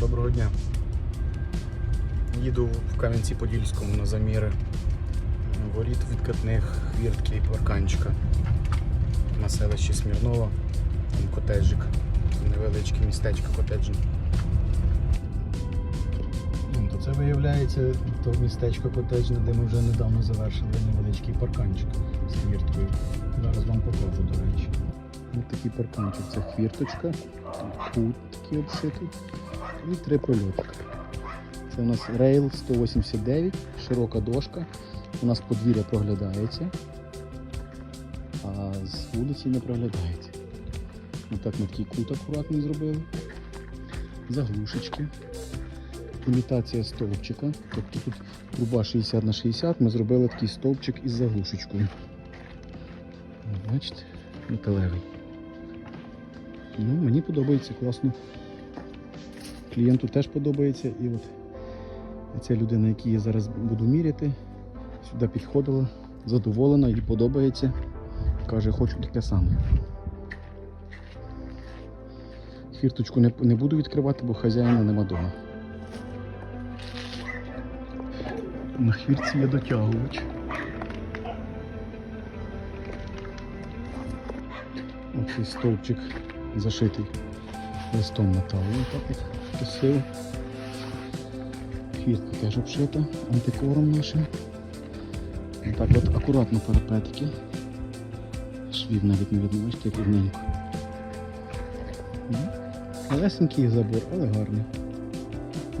Доброго дня. Їду в Кам'янці-Подільському на заміри воріт відкатних хвіртки і парканчика на селищі Смірнова. Там котеджик, невеличке містечко котеджне. То це виявляється то містечко котеджне, де ми вже недавно завершили невеличкий парканчик з Ось такий парканчик. Це хвірточка, кут такий обшитий і три прольотика. Це у нас рейл 189, широка дошка. У нас подвір'я проглядається, а з вулиці не проглядається. Отак ми такий кут акуратний зробили. Заглушечки. Імітація стовпчика. Тобто тут труба 60 на 60, ми зробили такий стовпчик із заглушечкою. Бачите, металевий. Ну, мені подобається класно. Клієнту теж подобається. І от ця людина, якій я зараз буду міряти, сюди підходила, задоволена, їй подобається. Каже, хочу таке саме. Хвірточку не, не буду відкривати, бо хазяїна нема вдома. На хвіртці є дотягувач. Оцей стовпчик зашитий листом металу. Так от красиво. Хвіртка теж обшита антикором нашим. Так от акуратно парапетики. Швів навіть не видно, бачите, як рівненько. Малесенький забор, але гарний.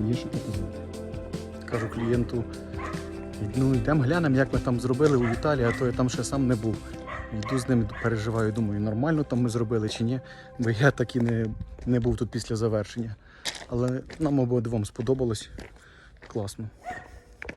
Є що показати. Кажу клієнту, ну йдемо глянемо, як ми там зробили у Віталії, а то я там ще сам не був. Йду з ним переживаю, думаю, нормально там ми зробили чи ні, бо я так і не, не був тут після завершення. Але нам обидвом сподобалось. Класно.